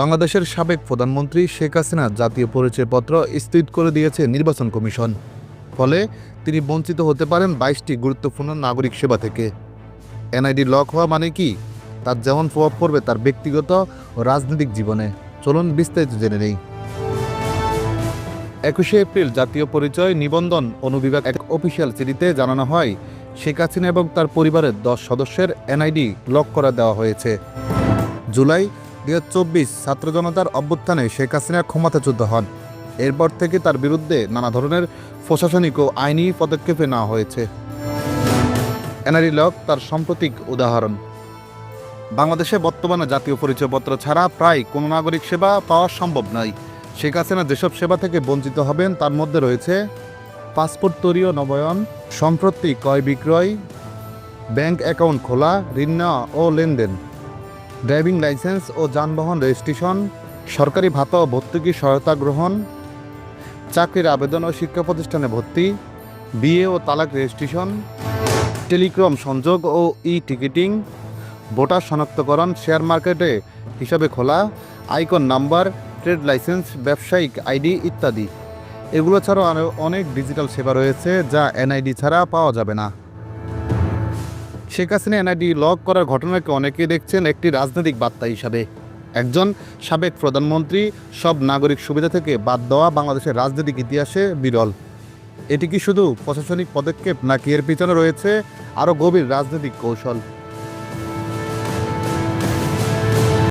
বাংলাদেশের সাবেক প্রধানমন্ত্রী শেখ হাসিনা জাতীয় পরিচয়পত্র স্থগিত করে দিয়েছে নির্বাচন কমিশন। ফলে তিনি বঞ্চিত হতে পারেন বাইশটি গুরুত্বপূর্ণ নাগরিক সেবা থেকে। এনআইডি লক হওয়া মানে কি? তার যেমন প্রভাব পড়বে তার ব্যক্তিগত ও রাজনৈতিক জীবনে। চলুন বিস্তারিত জেনে নেই। একুশে এপ্রিল জাতীয় পরিচয় নিবন্ধন অনুবিভাগ এক অফিসিয়াল চিঠিতে জানানো হয়, শেখ হাসিনা এবং তার পরিবারের দশ সদস্যের এনআইডি লক করা দেওয়া হয়েছে। জুলাই দুই হাজার চব্বিশ ছাত্র জনতার অভ্যুত্থানে শেখ হাসিনা ক্ষমতাচ্যুত হন। এরপর থেকে তার বিরুদ্ধে নানা ধরনের প্রশাসনিক ও আইনি পদক্ষেপে নেওয়া হয়েছে। এনআরই লক তার সাম্প্রতিক উদাহরণ। বাংলাদেশে বর্তমানে জাতীয় পরিচয়পত্র ছাড়া প্রায় কোনো নাগরিক সেবা পাওয়া সম্ভব নয়। শেখ হাসিনা যেসব সেবা থেকে বঞ্চিত হবেন, তার মধ্যে রয়েছে পাসপোর্ট তৈরি ও নবায়ন সম্প্রতি ক্রয় বিক্রয় ব্যাংক অ্যাকাউন্ট খোলা, ঋণ ও লেনদেন। ড্রাইভিং লাইসেন্স ও যানবাহন রেজিস্ট্রেশন, সরকারি ভাতা ও ভর্তুকি সহায়তা গ্রহণ, চাকরির আবেদন ও শিক্ষা প্রতিষ্ঠানে ভর্তি, বিয়ে ও তালাক রেজিস্ট্রেশন টেলিকম সংযোগ ও ই টিকিটিং ভোটার শনাক্তকরণ, শেয়ার মার্কেটে হিসাবে খোলা, আইকন নাম্বার, ট্রেড লাইসেন্স, ব্যবসায়িক আইডি ইত্যাদি। এগুলো ছাড়াও আরও অনেক ডিজিটাল সেবা রয়েছে যা এনআইডি ছাড়া পাওয়া যাবে না। শেখ হাসিনা এনআইডি লক করার ঘটনাকে অনেকে দেখছেন একটি রাজনৈতিক বার্তা হিসাবে। একজন সাবেক প্রধানমন্ত্রী, সব নাগরিক সুবিধা থেকে বাদ দেওয়া বাংলাদেশের রাজনৈতিক ইতিহাসে বিরল। এটি কি শুধু প্রশাসনিক পদক্ষেপ নাকি এর পিছনে রয়েছে আরও গভীর রাজনৈতিক কৌশল?